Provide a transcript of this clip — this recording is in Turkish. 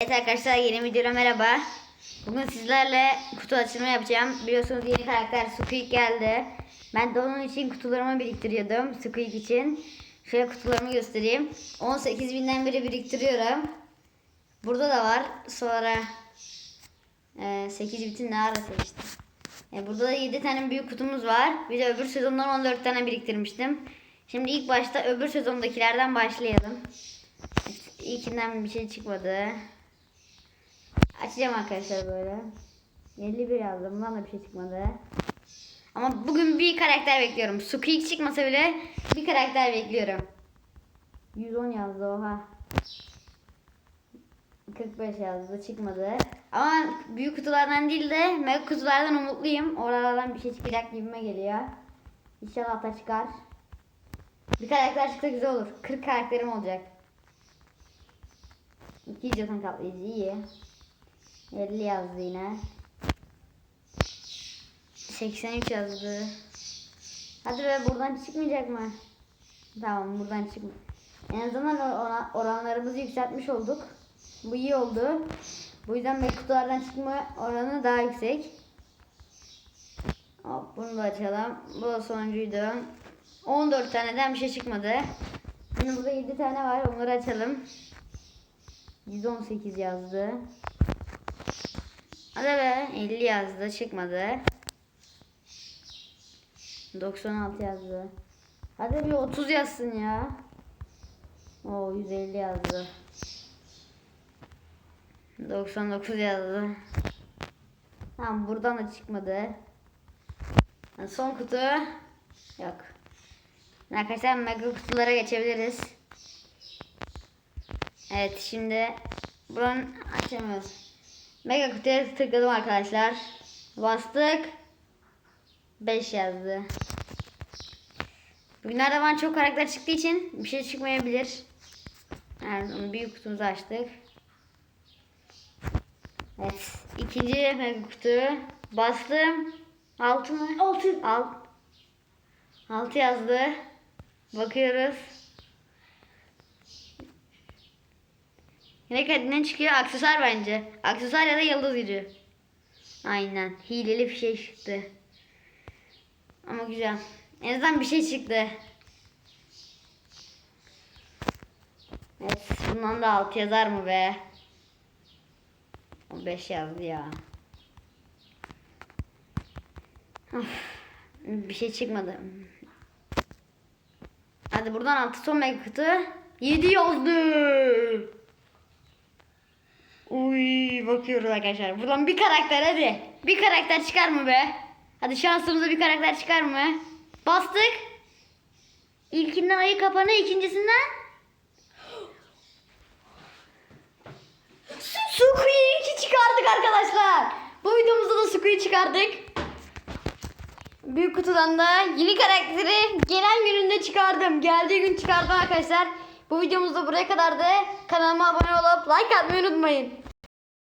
Evet arkadaşlar yeni videoya merhaba. Bugün sizlerle kutu açılımı yapacağım. Biliyorsunuz yeni karakter Squeak geldi. Ben de onun için kutularımı biriktiriyordum. Squeak için. Şöyle kutularımı göstereyim. 18 binden beri biriktiriyorum. Burada da var. Sonra e, 8 bitin ne arası işte. E, burada da 7 tane büyük kutumuz var. Bir de öbür sezondan 14 tane biriktirmiştim. Şimdi ilk başta öbür sezondakilerden başlayalım. İlkinden bir şey çıkmadı. Açacağım arkadaşlar böyle. 51 yazdım. Bundan da bir şey çıkmadı. Ama bugün bir karakter bekliyorum. Squeak çıkmasa bile bir karakter bekliyorum. 110 yazdı oha. 45 yazdı çıkmadı. Ama büyük kutulardan değil de mega kutulardan umutluyum. Oralardan bir şey çıkacak gibime geliyor. İnşallah da çıkar. Bir karakter çıksa güzel olur. 40 karakterim olacak. 2 jeton kaplayıcı iyi. 50 yazdı yine. 83 yazdı. Hadi be buradan çıkmayacak mı? Tamam buradan çıkma. En azından ora- oranlarımızı yükseltmiş olduk. Bu iyi oldu. Bu yüzden belki kutulardan çıkma oranı daha yüksek. Hop bunu da açalım. Bu da sonuncuydu. 14 taneden bir şey çıkmadı. Şimdi burada 7 tane var. Onları açalım. 118 yazdı. Hadi be 50 yazdı çıkmadı. 96 yazdı. Hadi bir 30 yazsın ya. O 150 yazdı. 99 yazdı. Tamam buradan da çıkmadı. Ha, Son kutu yok. Arkadaşlar mega kutulara geçebiliriz. Evet şimdi buranın açamıyoruz. Mega kutuya tıkladım arkadaşlar. Bastık. 5 yazdı. Bugünlerde bana çok karakter çıktığı için bir şey çıkmayabilir. Yani büyük kutumuzu açtık. Evet. ikinci mega kutu. Bastım. 6 mı? 6. Alt. 6 yazdı. Bakıyoruz. Ne, ne çıkıyor? Aksesuar bence. Aksesuar ya da yıldız gücü. Aynen. Hileli bir şey çıktı. Ama güzel. En azından bir şey çıktı. Evet. Bundan da 6 yazar mı be? O 5 yazdı ya. Of, bir şey çıkmadı. Hadi buradan altı son mega kutu. 7 yazdı. Bakıyoruz arkadaşlar. Buradan bir karakter hadi. Bir karakter çıkar mı be? Hadi şansımıza bir karakter çıkar mı? Bastık. İlkinden ayı kapanı ikincisinden. Suku'yu çıkardık arkadaşlar. Bu videomuzda da Suku'yu çıkardık. Büyük kutudan da yeni karakteri gelen gününde çıkardım. Geldiği gün çıkardım arkadaşlar. Bu videomuz da buraya kadardı. Kanalıma abone olup like atmayı unutmayın.